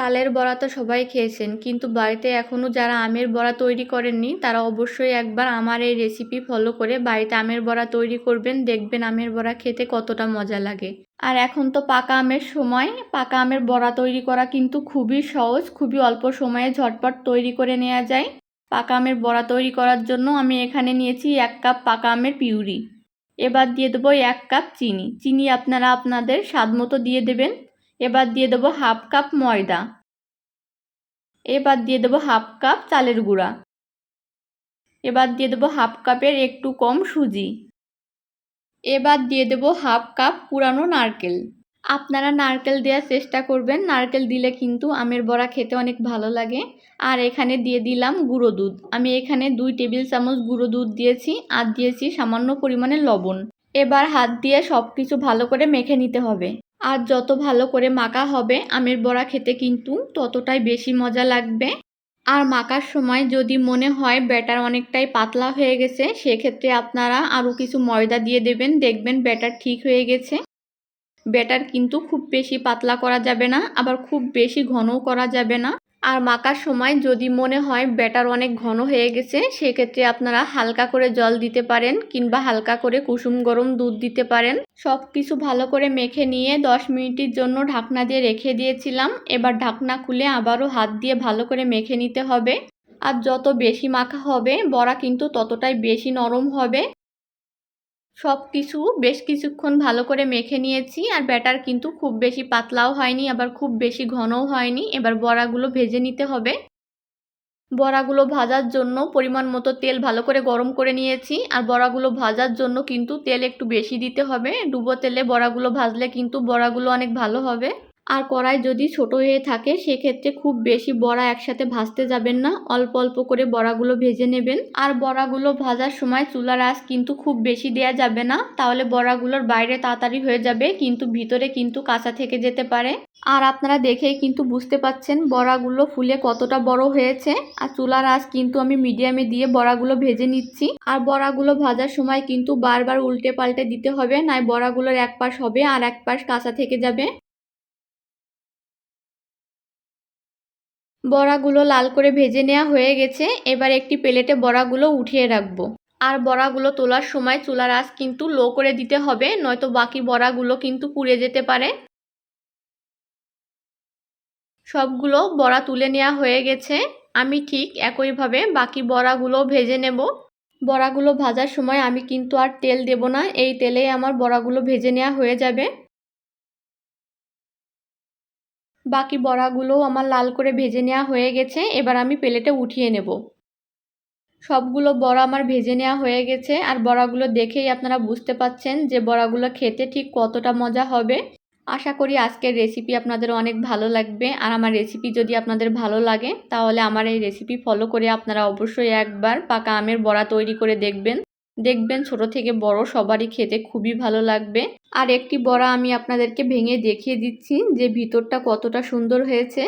তালের বড়া তো সবাই খেয়েছেন, কিন্তু বাড়িতে এখনও যারা আমের বড়া তৈরি করেননি, তারা অবশ্যই একবার আমার এই রেসিপি ফলো করে বাড়িতে আমের বড়া তৈরি করবেন, দেখবেন আমের বড়া খেতে কতটা মজা লাগে। আর এখন তো পাকা আমের সময়, পাকা আমের বড়া তৈরি করা কিন্তু খুবই সহজ, খুবই অল্প সময়ে ঝটপট তৈরি করে নেওয়া যায়। পাকা আমের বড়া তৈরি করার জন্য আমি এখানে নিয়েছি এক কাপ পাকা আমের পিউরি। এবার দিয়ে দেবো এক কাপ চিনি। চিনি আপনারা আপনাদের স্বাদ মতো দিয়ে দেবেন। এবার দিয়ে দেবো হাফ কাপ ময়দা। এবার দিয়ে দেবো হাফ কাপ চালের গুঁড়া। এবার দিয়ে দেবো হাফ কাপের একটু কম সুজি। এবার দিয়ে দেবো হাফ কাপ পুরানো নারকেল। আপনারা নারকেল দেওয়ার চেষ্টা করবেন। নারকেল দিলে কিন্তু আমের বড়া খেতে অনেক ভালো লাগে। আর এখানে দিয়ে দিলাম গুঁড়ো দুধ। আমি এখানে দুই টেবিল চামচ গুঁড়ো দুধ দিয়েছি আর দিয়েছি সামান্য পরিমাণে লবণ। এবার হাত দিয়ে সব কিছু ভালো করে মেখে নিতে হবে। আর যত ভালো করে মাখা হবে, আমের বড়া খেতে কিন্তু ততটাই বেশি মজা লাগবে। আর মাখার সময় যদি মনে হয় ব্যাটার অনেকটাই পাতলা হয়ে গেছে, সেক্ষেত্রে আপনারা আরও কিছু ময়দা দিয়ে দেবেন, দেখবেন ব্যাটার ঠিক হয়ে গেছে। ব্যাটার কিন্তু খুব বেশি পাতলা করা যাবে না, আবার খুব বেশি ঘনও করা যাবে না। আর মাখার সময় যদি মনে হয় ব্যাটার অনেক ঘন হয়ে গেছে, সেক্ষেত্রে আপনারা হালকা করে জল দিতে পারেন কিংবা হালকা করে কুসুম গরম দুধ দিতে পারেন। সব কিছু ভালো করে মেখে নিয়ে দশ মিনিটের জন্য ঢাকনা দিয়ে রেখে দিয়েছিলাম। এবার ঢাকনা খুলে আবারও হাত দিয়ে ভালো করে মেখে নিতে হবে। আর যত বেশি মাখা হবে, বড়া কিন্তু ততটাই বেশি নরম হবে। সব কিছু বেশ কিছুক্ষণ ভালো করে মেখে নিয়েছি আর ব্যাটার কিন্তু খুব বেশি পাতলাও হয়নি, আবার খুব বেশি ঘনও হয়নি। এবার বড়াগুলো ভেজে নিতে হবে। বড়াগুলো ভাজার জন্য পরিমাণ মতো তেল ভালো করে গরম করে নিয়েছি আর বড়াগুলো ভাজার জন্য কিন্তু তেল একটু বেশি দিতে হবে। ডুবো তেলে বড়াগুলো ভাজলে কিন্তু বড়াগুলো অনেক ভালো হবে। আর কড়াই যদি ছোট হয়ে থাকে, সেক্ষেত্রে খুব বেশি বড়া একসাথে ভাজতে যাবেন না। অল্প অল্প করে বড়াগুলো ভেজে নেবেন। আর বড়াগুলো ভাজার সময় চুলার আঁচ কিন্তু খুব বেশি দেয়া যাবে না। তাহলে বড়াগুলোর বাইরে তাড়াতাড়ি হয়ে যাবে, কিন্তু ভিতরে কিন্তু কাঁচা থেকে যেতে পারে। আর আপনারা দেখেই কিন্তু বুঝতে পাচ্ছেন বড়াগুলো ফুলে কতটা বড় হয়েছে। আর চুলার আঁচ কিন্তু আমি মিডিয়ামে দিয়ে বড়াগুলো ভেজে নিচ্ছি। আর বড়াগুলো ভাজার সময় কিন্তু বারবার উল্টে পাল্টে দিতে হবে নয় বড়াগুলোর এক পাশ হবে আর এক পাশ কাঁচা থেকে যাবে। বড়াগুলো লাল করে ভেজে নেওয়া হয়ে গেছে, এবার একটি প্লেটে বড়াগুলো উঠিয়ে রাখব। আর বড়াগুলো তোলার সময় চুলার আঁচ কিন্তু লো করে দিতে হবে, নয়তো বাকি বড়াগুলো কিন্তু পুড়ে যেতে পারে। সবগুলো বড়া তুলে নেওয়া হয়ে গেছে, আমি ঠিক একইভাবে বাকি বড়াগুলো ভেজে নেব। বড়াগুলো ভাজার সময় আমি কিন্তু আর তেল দেব না, এই তেলেই আমার বড়াগুলো ভেজে নেওয়া হয়ে যাবে। বাকি বড়াগুলোও আমার লাল করে ভেজে নেওয়া হয়ে গেছে, এবার আমি প্লেটে উঠিয়ে নেব। সবগুলো বড়া আমার ভেজে নেওয়া হয়ে গেছে, আর বড়াগুলো দেখেই আপনারা বুঝতে পাচ্ছেন যে বড়াগুলো খেতে ঠিক কতটা মজা হবে। আশা করি আজকের রেসিপি আপনাদের অনেক ভালো লাগবে, আর আমার রেসিপি যদি আপনাদের ভালো লাগে, তাহলে আমার এই রেসিপি ফলো করে আপনারা অবশ্যই একবার পাকা আমের বড়া তৈরি করে দেখবেন। দেখবেন ছোট থেকে বড় সবারই খেতে খুবই ভালো লাগবে। আর একটি বড়া আমি আপনাদেরকে ভেঙে দেখিয়ে দিচ্ছি যে ভিতরটা কতটা সুন্দর হয়েছে।